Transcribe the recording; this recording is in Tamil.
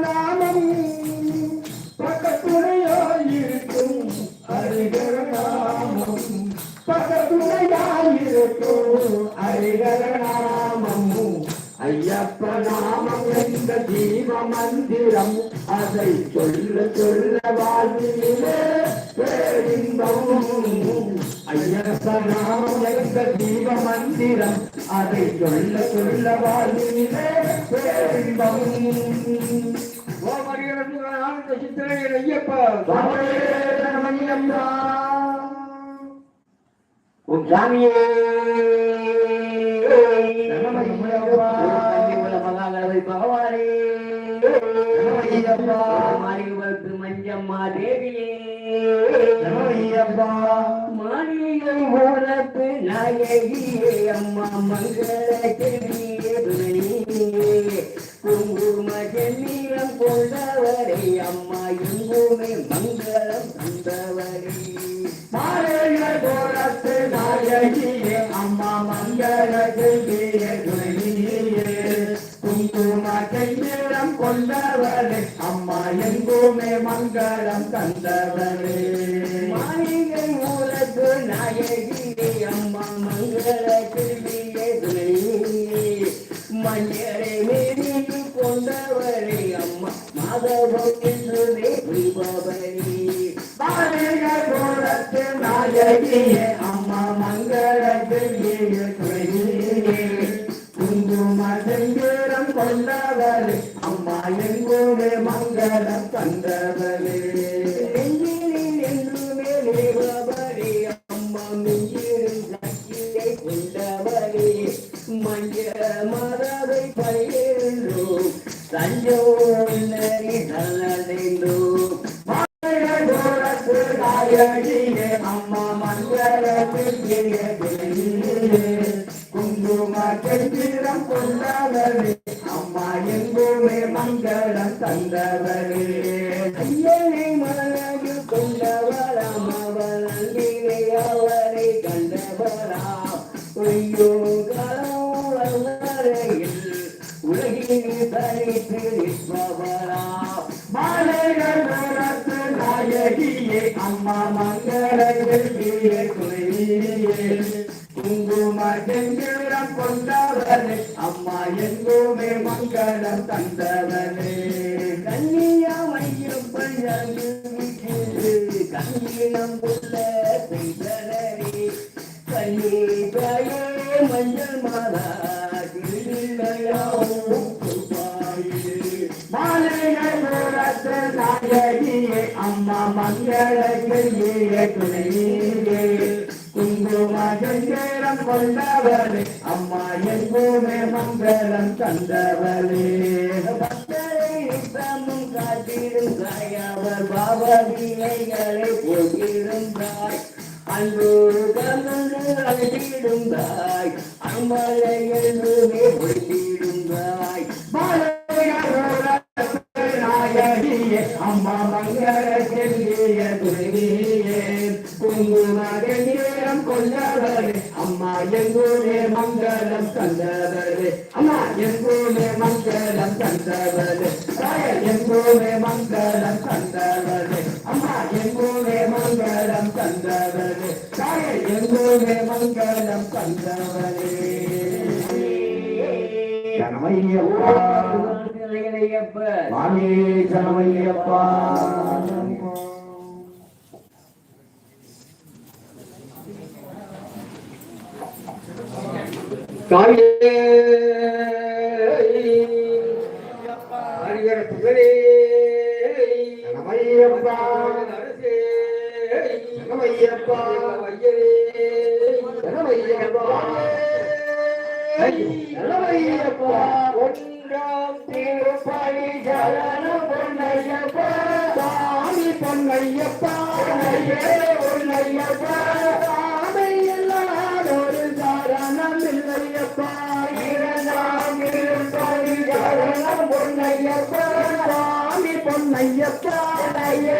நாமம் பக்கத்துணையாயிருக்கும். அறிகர நாமம் பக்கத்துணையாயிருக்கும். அறிகர நாமம் ஐயப்ப நாமம் ஜீவ மந்திரம் அதை சொல்ல சொல்ல வாழ்விலே பேரின்பம் ஐயப்ப. நாமம் மந்திரம் அதை சொல்ல சொல்ல வாழ்விலே ஓம் ஹரிஹரம் ஆனந்த சித்திரையர் ஐயப்பா உன் சாமியே பகவானே மஞ்சம்மா தேவியே. மாளிகை மூலத்து நாயகியே அம்மா மங்கள செல்வியே துணையே. குங்கும செம்மீரம் கொண்டவரே அம்மா எங்குமே மங்களம் தந்தவரே. மாலைய கோலத்து நாயகியே அம்மா மங்கள அம்மா மங்களம் தந்தவரே மாளிகை மூலத்து நாயகியே அம்மா மங்கள செல்வியே துணை மஞ்சளை மீறி கொண்டவரே அம்மா மாதவம் என்றுமே புரிபவரே மாளிக கோலத்து நாயகியே அம்மா எங்கோமே மங்கள தந்தவரே அம்மா மஞ்ச மரபை பயிர்ந்தோம் தஞ்சோரி நல்லடைந்தோம் அம்மா மங்கள குங்கும கெஞ்சிரம் அம்மா மங்களம் தந்தவரே ஐயனை மனது கொண்டவராம் அவள் அவரை கண்டவராம் ஐயோ கலவரையில் உலகில் தனித்து நிற்பவராம் மாலைகள் உனக்கு நாயகியே அம்மா மங்களங்கள் துணையே குங்கும எங்குமே மங்கள தந்தவனே. கன்னியா மையப்பன் கண்ணீரம் உள்ள பெய்தனரே கண்ணீராயே மஞ்சள் மாதா நாயகியே அம்மா மங்கள துணையே குங்கும கொண்டவளே. அம்மா எங்குமே மங்களம் தந்தவளே. பக்தரை நித்தமும் காத்திருந்தாய் அவர் பாவதினைகளை போகிருந்தாய் அன்பு கலந்து அழைத்திடுந்தாய் அம்மலை எழுதுமே பொழிந்திடுந்தாய் அம்மா மங்கள செல்லிய செல்விய துணைவியே குங்குமரம் கொண்டவரே அம்மா எங்கூரே மங்களம் தந்தவரே அம்மா எங்கூரே மங்களம் தந்தவரே எங்கூரே மங்களம் தந்தவரே அம்மா எங்கூரே மங்களம் தந்தவரே எங்கூரே மங்களம் தந்தவரே சரணமையப்பா. சுவாமி சரணமையப்பா தாயே ஹரிஹர புகழே சரணமையப்பா. அரசே சரணமையப்பா. ஐயரே சரணமையப்பா. சரணமையப்பா. ஒன்றாம் திருப்பணி சரணம் பொன்னையப்பா சாமி பொன்னையப்பா பொன்னையே பொன்னையப்பா பொன்னையப்பா பொன்னையே